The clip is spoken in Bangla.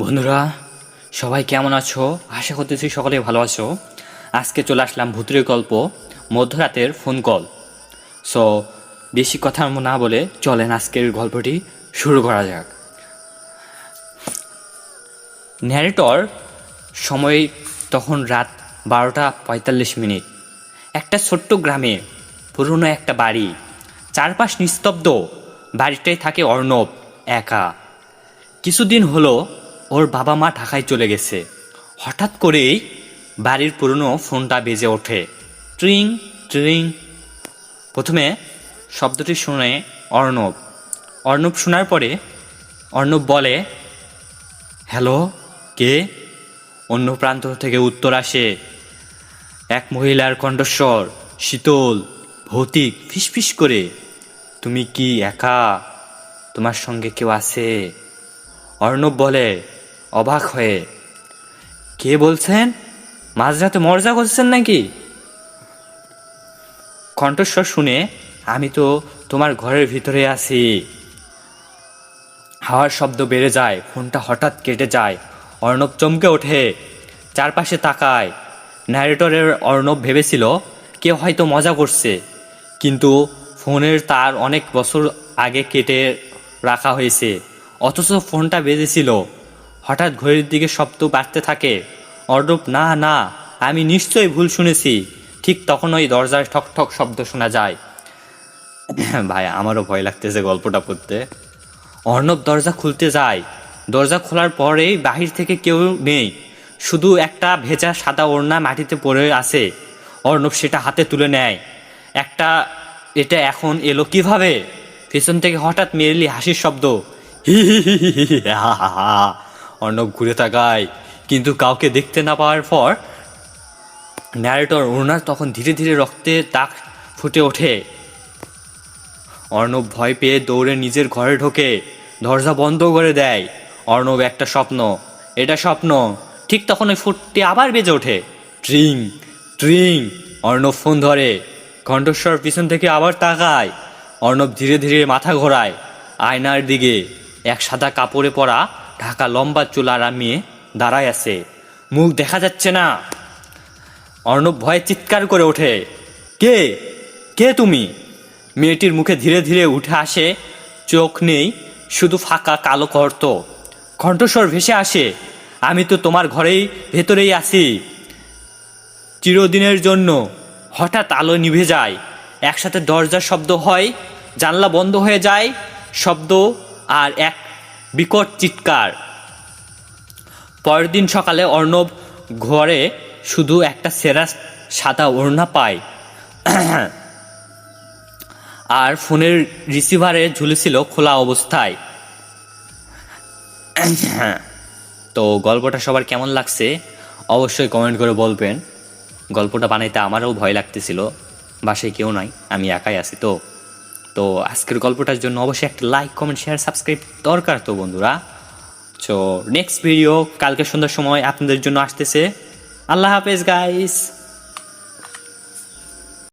বন্ধুরা, সবাই কেমন আছো? আশা করতেছি সকলে ভালো আছো। আজকে চলে আসলাম ভূতের গল্প, মধ্যরাতের ফোন কল সো বেশি কথা না বলে চলেন আজকের গল্পটি শুরু করা যাক। ন্যারেটর সময় তখন রাত বারোটা পঁয়তাল্লিশ মিনিট। একটা ছোট্ট গ্রামে, পুরনো একটা বাড়ি। চারপাশ নিস্তব্ধ। বাড়িটাই থাকে অর্ণব, একা। কিছুদিন হলো ওর বাবা মা ঢাকায় চলে গেছে। হঠাৎ করেই বাড়ির পুরনো ফোনটা বেজে ওঠে। ট্রিং ট্রিং। প্রথমে শব্দটি শুনে অর্ণব। অর্ণব শোনার পরে অর্ণব বলে, হ্যালো, কে? অন্য প্রান্ত থেকে উত্তর আসে, এক মহিলার কণ্ঠস্বর, শীতল, ভৌতিক, ফিসফিস করে। তুমি কি একা? তোমার সঙ্গে কেউ আছে? অর্ণব বলে অবাক হয়ে। কে বলছেন? মাঝরাতে মর্জা করছেন নাকি? কণ্ঠস্বর শুনে আমি তো তোমার ঘরের ভিতরে আছি। হাওয়ার শব্দ বেড়ে যায়, ফোনটা হঠাৎ কেটে যায়। অর্ণব চমকে ওঠে, চারপাশে তাকায়। ন্যারেটরের অর্ণব ভেবেছিল, কেউ হয়তো মজা করছে। কিন্তু ফোনের তার অনেক বছর আগে কেটে রাখা হয়েছে, অথচ ফোনটা বেজেছিল। হঠাৎ ঘড়ির দিকে শব্দ বাড়তে থাকে। অর্ণব না না আমি নিশ্চয়ই ভুল শুনেছি। ঠিক তখন ওই দরজায় ঠক ঠক শব্দ শোনা যায়। ভাই আমারও ভয় লাগতেছে গল্পটা পড়তে। অর্ণব দরজা খুলতে যায়। দরজা খোলার পরেই বাহির থেকে কেউ নেই। শুধু একটা ভেজা সাদা ওড়না মাটিতে পড়ে আছে। অর্ণব সেটা হাতে তুলে নেয়। একটা এটা এখন এলো কীভাবে? পেছন থেকে হঠাৎ মেরেলি হাসির শব্দ। হি হি হি হি, হা হা হা। অর্ণব ঘুরে তাকায়, কিন্তু কাউকে দেখতে না পাওয়ার পর ন্যারেটর ওনার তখন ধীরে ধীরে রক্তে দাগ ফুটে ওঠে। অর্ণব ভয় পেয়ে দৌড়ে নিজের ঘরে ঢোকে, দরজা বন্ধ করে দেয়। অর্ণব, একটা স্বপ্ন, এটা স্বপ্ন। ঠিক তখন ওই ফুটটি আবার বেজে ওঠে। ট্রিং ট্রিং, অর্ণব ফোন ধরে, কণ্ঠস্বর পিছন থেকে আবার তাকায়। অর্ণব ধীরে ধীরে মাথা ঘোরায়, আয়নার দিকে, এক সাদা কাপড়ে পরা ঢাকা লম্বা চুল আরামিয়ে দাঁড়ায় আছে। মুখ দেখা যাচ্ছে না। অর্ণব ভয়ে চিৎকার করে ওঠে। কে? কে তুমি? মেয়েটির মুখে ধীরে ধীরে উঠে আসে। চোখ নেই, শুধু ফাঁকা কালো কর্ত। কণ্ঠস্বর ভেসে আসে। আমি তো তোমার ঘরেই, ভেতরেই আছি। চিরদিনের জন্য। হঠাৎ আলো নিভে যায়। একসাথে দরজার শব্দ হয়, জানলা বন্ধ হয়ে যায়। শব্দ আর এক বিকট চিৎকার। পরের দিন সকালে অর্ণব ঘরে শুধু একটা সেরা সাদা ওড়না পায়। আর ফোনের রিসিভারে ঝুলেছিল খোলা অবস্থায়। তো গল্পটা সবার কেমন লাগছে অবশ্যই কমেন্ট করে বলবেন। গল্পটা বানাইতে আমারও ভয় লাগতেছিল, বাসায় কেউ নাই, আমি একাই আছি, তো। তো আজকের গল্পটার জন্য অবশ্যই একটা লাইক কমেন্ট শেয়ার সাবস্ক্রাইব দরকার তো বন্ধুরা। তো নেক্সট ভিডিও কালকে সন্ধ্যার সময় আপনাদের জন্য আসতেছে। আল্লাহ হাফেজ গাইস